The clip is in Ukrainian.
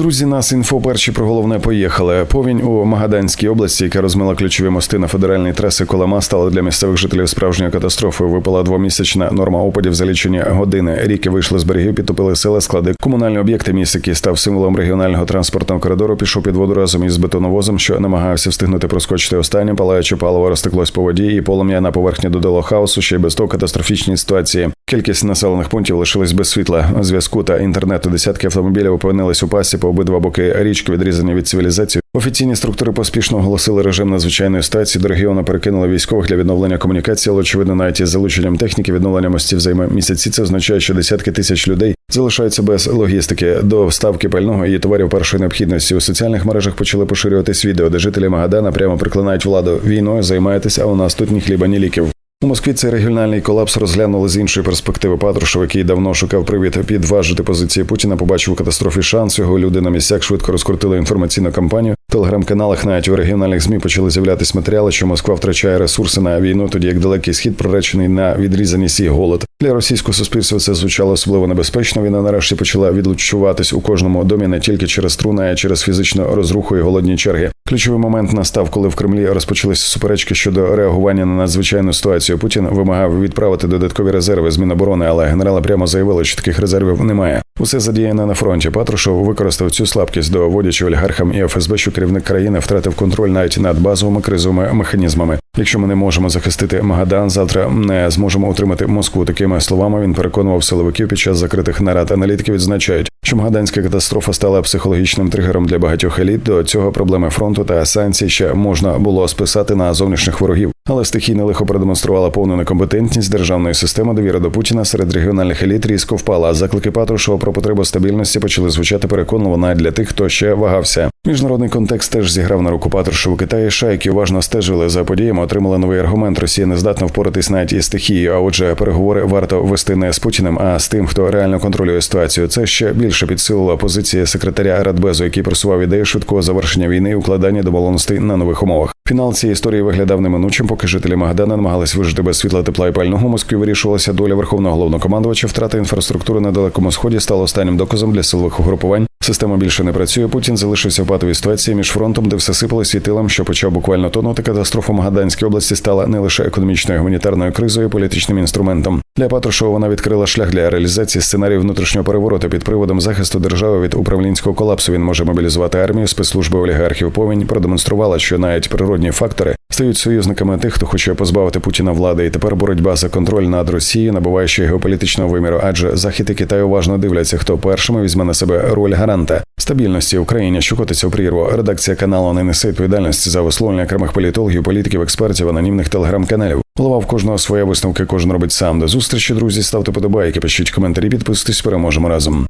Друзі, нас інфо перші про головне поїхали. Повінь у Магаданській області, яка розмила ключові мости на федеральній трасі Колема, стала для місцевих жителів справжньою катастрофою. Випала двомісячна норма опадів за лічені години. Ріки вийшли з берегів, підтопили села, склади. Комунальний об'єкт міст, який став символом регіонального транспортного коридору, пішов під воду разом із бетоновозом, що намагався встигнути проскочити останнє. Палаюче паливо розтеклось по воді, і полум'я на поверхні додало хаосу. Ще й без того катастрофічні ситуації. Кількість населених пунктів лишилась без світла, зв'язку та інтернету. Десятки автомобілів опинились у пасі по обидва боки річки, відрізані від цивілізації. Офіційні структури поспішно оголосили режим надзвичайної ситуації. До регіону перекинули військових для відновлення комунікації, але очевидно, навіть із залученням техніки відновлення мостів займе місяці. Це означає, що десятки тисяч людей залишаються без логістики до вставки пального і товарів першої необхідності. У соціальних мережах почали поширюватись відео, де жителі Магадана прямо приклинають владу війною. Займаєтеся, а у нас тут ні хліба, ні ліків. У Москві цей регіональний колапс розглянули з іншої перспективи. Патрушев, який давно шукав привід підважити позиції Путіна, побачив у катастрофі шанс. Його люди на місцях швидко розкрутили інформаційну кампанію. Телеграм-каналах навіть у регіональних змі почали з'являтися матеріали, що Москва втрачає ресурси на війну, тоді як далекий схід проречений на відрізаність і голод. Для російського суспільства це звучало особливо небезпечно. Війна нарешті почала відлучуватись у кожному домі не тільки через труни, а й через фізичну розруху і голодні черги. Ключовий момент настав, коли в Кремлі розпочалися суперечки щодо реагування на надзвичайну ситуацію. Путін вимагав відправити додаткові резерви з Міноборони, але генерали прямо заявили, що таких резервів немає. Усе задіяне на фронті. Патрушев використав цю слабкість, доводячи олігархам і ФСБ, що керівник країни втратив контроль навіть над базовими кризовими механізмами. Якщо ми не можемо захистити Магадан, завтра не зможемо утримати Москву. Такими словами він переконував силовиків під час закритих нарад. Аналітики відзначають, що Магаданська катастрофа стала психологічним тригером для багатьох еліт. До цього проблеми фронту та санкцій ще можна було списати на зовнішніх ворогів. Але стихійне лихо продемонструвала повну некомпетентність державної системи. Довіра до Путіна серед регіональних еліт різко впала. А заклики Патрушева про потребу стабільності почали звучати переконливо навіть для тих, хто ще вагався. Міжнародний контекст теж зіграв на руку Патрушеву. США, які уважно стежили за подіями, отримали новий аргумент. Росія не здатна впоратись навіть із стихією. А отже, переговори варто вести не з Путіним, а з тим, хто реально контролює ситуацію. Це ще більше підсилило позиції секретаря Радбезу, який просував ідею швидкого завершення війни і укладання домовленостей на нових умовах. Фінал цієї історії виглядав неминучим, поки жителі Магадана намагались вижити без світла тепла і пального. У Москві вирішувалася доля верховного головнокомандувача. Втрата інфраструктури на далекому сході стала останнім доказом для силових угрупувань. Система більше не працює. Путін залишився в патовій ситуації між фронтом, де все сипалось і тилом, що почав буквально тонути. Катастрофа в Магаданській області стала не лише економічною гуманітарною кризою, і політичним інструментом. Для Патрушева вона відкрила шлях для реалізації сценарію внутрішнього перевороту під приводом захисту держави від управлінського колапсу. Він може мобілізувати армію, спецслужби олігархів. Повінь продемонструвала, що навіть природні фактори стають союзниками тих, хто хоче позбавити Путіна влади. І тепер боротьба за контроль над Росією набуває ще геополітичного виміру, адже Захід і Китай уважно дивляться, хто першими візьме на себе роль гаранта стабільності Україні, що котиться у прірву. Редакція каналу не несе відповідальності за висловлення окремих політологів, політиків, експертів, анонімних телеграм-каналів. Голова в кожного своя висновки, кожен робить сам. До зустрічі, друзі. Ставте подобайки, пишіть коментарі, підписуйтесь, переможемо разом.